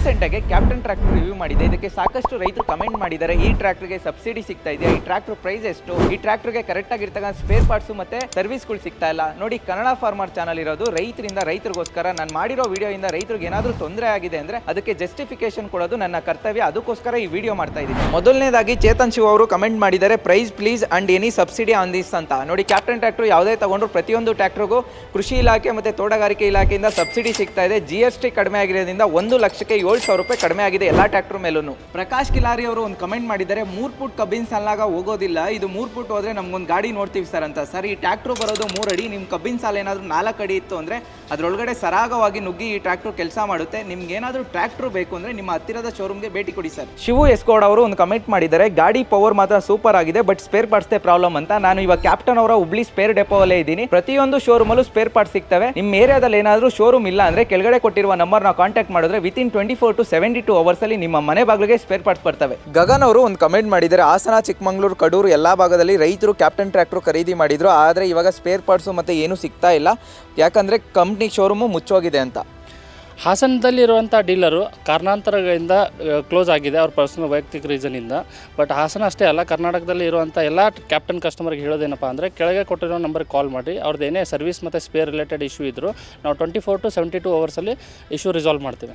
Recent ಆಗಿ captain tractor review ಮಾಡಿದೆ. ಇದಕ್ಕೆ ಸಾಕಷ್ಟು ರೈತರು ಕಮೆಂಟ್ ಮಾಡಿದ್ದಾರೆ. ಈ ಟ್ರ್ಯಾಕ್ಟರ್ಗೆ ಸಬ್ಸಿಡಿ ಸಿಗ್ತಾ ಇದೆಯಾ? ಈ ಟ್ರ್ಯಾಕ್ಟರ್ ಪ್ರೈಸ್ ಎಷ್ಟು? ಈ ಟ್ರ್ಯಾಕ್ಟರ್ಗೆ ಕರೆಕ್ಟ್ ಆಗಿರ್ತಕ್ಕಂಥ ಸ್ಪೇರ್ ಪಾರ್ಟ್ಸ್ ಮತ್ತೆ ಸರ್ವಿಸ್ಗಳು ಸಿಗ್ತಾ ಇಲ್ಲ. ನೋಡಿ ಕನ್ನಡ ಫಾರ್ಮರ್ ಚಾನಲ್ ಇರೋದು ರೈತರಿಂದ ರೈತರಿಗೋಸ್ಕರ. ನಾನು ಮಾಡಿರೋ ವಿಡಿಯೋಯಿಂದ ರೈತರಿಗೆ ಏನಾದರೂ ತೊಂದರೆ ಆಗಿದೆ ಅಂದ್ರೆ ಅದಕ್ಕೆ ಜಸ್ಟಿಫಿಕೇಶನ್ ಕೊಡೋದು ನನ್ನ ಕರ್ತವ್ಯ. ಅದಕ್ಕೋಸ್ಕರ ಈ ವಿಡಿಯೋ ಮಾಡ್ತಾ ಇದ್ದೀನಿ. ಮೊದಲನೇದಾಗಿ ಚೇತನ್ ಶಿವ ಅವರು ಕಮೆಂಟ್ ಮಾಡಿದ್ದಾರೆ price please and any subsidy on this ಅಂತ. ನೋಡಿ ಕ್ಯಾಪ್ಟನ್ ಟ್ರ್ಯಾಕ್ಟರ್ ಯಾವುದೇ ತಗೊಂಡ್ರು ಪ್ರತಿಯೊಂದು ಟ್ರ್ಯಾಕ್ಟರ್ಗೂ ಕೃಷಿ ಇಲಾಖೆ ಮತ್ತೆ ತೋಟಗಾರಿಕೆ ಇಲಾಖೆಯಿಂದ ಸಬ್ಸಿಡಿ ಸಿಗ್ತಾ ಇದೆ. ಜಿ ಎಸ್ ಟಿ ಕಡಿಮೆ ಆಗಿರೋದ್ರಿಂದ ಒಂದು ಲಕ್ಷಕ್ಕೆ ಏಳು ಸಾವಿರ ರೂಪಾಯಿ ಕಡಿಮೆ ಆಗಿದೆ ಎಲ್ಲ ಟ್ರ್ಯಾಕ್ಟರ್ ಮೇಲೂ ಪ್ರಕಾಶ್ ಕಿಲಾರಿ ಅವರು ಒಂದು ಕಮೆಂಟ್ ಮಾಡಿದ್ದಾರೆ ಮೂರು ಫುಟ್ ಕಬ್ಬಿನ ಸಾಲಾಗ ಹೋಗೋದಿಲ್ಲ ಇದು ಮೂರು ಫುಟ್ ಹೋದ್ರೆ ನಮ್ಗೊಂದು ಗಾಡಿ ನೋಡ್ತೀವಿ ಸರ್ ಅಂತ. ಸರ್ ಈ ಟ್ರ್ಯಾಕ್ಟ್ರು ಬರೋದು ಮೂರು ಅಡಿ ನಿಮ್ಮ ಕಬ್ಬಿನ ಸಾಲ ಏನಾದರೂ ನಾಲ್ಕು ಅಡಿ ಇತ್ತು ಅಂದರೆ ಅದರೊಳಗಡೆ ಸರಾಗವಾಗಿ ನುಗ್ಗಿ ಈ ಟ್ರ್ಯಾಕ್ಟ್ರು ಕೆಲಸ ಮಾಡುತ್ತೆ. ನಿಮ್ಗೆ ಏನಾದರೂ ಟ್ರ್ಯಾಕ್ಟರ್ ಬೇಕು ಅಂದರೆ ನಿಮ್ಮ ಹತ್ತಿರದ ಶೋರೂಮ್ಗೆ ಭೇಟಿ ಕೊಡಿ ಸರ್. ಶಿವು ಎಸ್ಕೋಡ್ ಅವರು ಒಂದು ಕಮೆಂಟ್ ಮಾಡಿದ್ದಾರೆ ಗಾಡಿ ಪವರ್ ಮಾತ್ರ ಸೂಪರ್ ಆಗಿದೆ ಬಟ್ ಸ್ಪೇರ್ ಪಾರ್ಟ್ಸ್ ಪ್ರಾಬ್ಲಮ್ ಅಂತ. ನಾನು ಇವಾಗ ಕ್ಯಾಪ್ಟನ್ ಅವರ ಹುಬ್ಳಿ ಸ್ಪೇರ್ ಡೆಪೋ ಅಲ್ಲೇ ಇದ್ದೀನಿ. ಪ್ರತಿಯೊಂದು ಶೋರೂಮಲ್ಲೂ ಸ್ಪೇರ್ ಪಾರ್ಟ್ಸ್ ಸಿಗ್ತವೆ. ನಿಮ್ಮ ಏರಿಯಾದಲ್ಲಿ ಏನಾದರೂ ಶೋರೂಮ್ ಇಲ್ಲ ಅಂದರೆ ಕೆಳಗಡೆ ಕೊಟ್ಟಿರುವ ನಂಬರ್ ನಾವು ಕಾಂಟ್ಯಾಕ್ಟ್ ಮಾಡಿದ್ರೆ within twenty four to seventy two hours ಅಲ್ಲಿ ನಿಮ್ಮ ಮನೆ ಬಾಗಿಲಿಗೆ ಸ್ಪೇರ್ ಪಾರ್ಟ್ಸ್ ಬರ್ತವೆ. ಗಗನ್ ಅವರು ಒಂದು ಕಮೆಂಟ್ ಮಾಡಿದ್ದಾರೆ ಹಾಸನ ಚಿಕ್ಕಮಂಗ್ಳೂರು ಕಡೂರು ಎಲ್ಲಾ ಭಾಗದಲ್ಲಿ ರೈತರು ಕ್ಯಾಪ್ಟನ್ ಟ್ರ್ಯಾಕ್ಟರ್ ಖರೀದಿ ಮಾಡಿದ್ರು ಆದರೆ ಇವಾಗ ಸ್ಪೇರ್ ಪಾರ್ಟ್ಸು ಮತ್ತೆ ಏನು ಸಿಗ್ತಾ ಇಲ್ಲ. ಯಾಕಂದ್ರೆ ಕಂಪ್ನಿ ಶೋರೂಮು ಮುಚ್ಚೋಗಿದೆ ಅಂತ. ಹಾಸನದಲ್ಲಿರುವಂಥ ಡೀಲರು ಕಾರಣಾಂತರಗಳಿಂದ ಕ್ಲೋಸ್ ಆಗಿದೆ ಅವ್ರ ಪರ್ಸನಲ್ ವೈಯಕ್ತಿಕ ರೀಸನಿಂದ ಬಟ್ ಹಾಸನ ಅಷ್ಟೇ ಅಲ್ಲ ಕರ್ನಾಟಕದಲ್ಲಿ ಇರುವಂಥ ಎಲ್ಲ ಕ್ಯಾಪ್ಟನ್ ಕಸ್ಟಮರ್ಗೆ ಹೇಳೋದೇನಪ್ಪ ಅಂದರೆ ಕೆಳಗೆ ಕೊಟ್ಟಿರೋ ನಂಬರ್ಗೆ ಕಾಲ್ ಮಾಡಿ ಅವ್ರದ್ದು ಏನೇ ಸರ್ವಿಸ್ ಮತ್ತು ಸ್ಪೇರ್ ರಿಲೇಟೆಡ್ ಇಶ್ಯೂ ಇದ್ದರೂ ನಾವು twenty four to seventy two ಅವರ್ಸಲ್ಲಿ issue resolve ಮಾಡ್ತೀವಿ.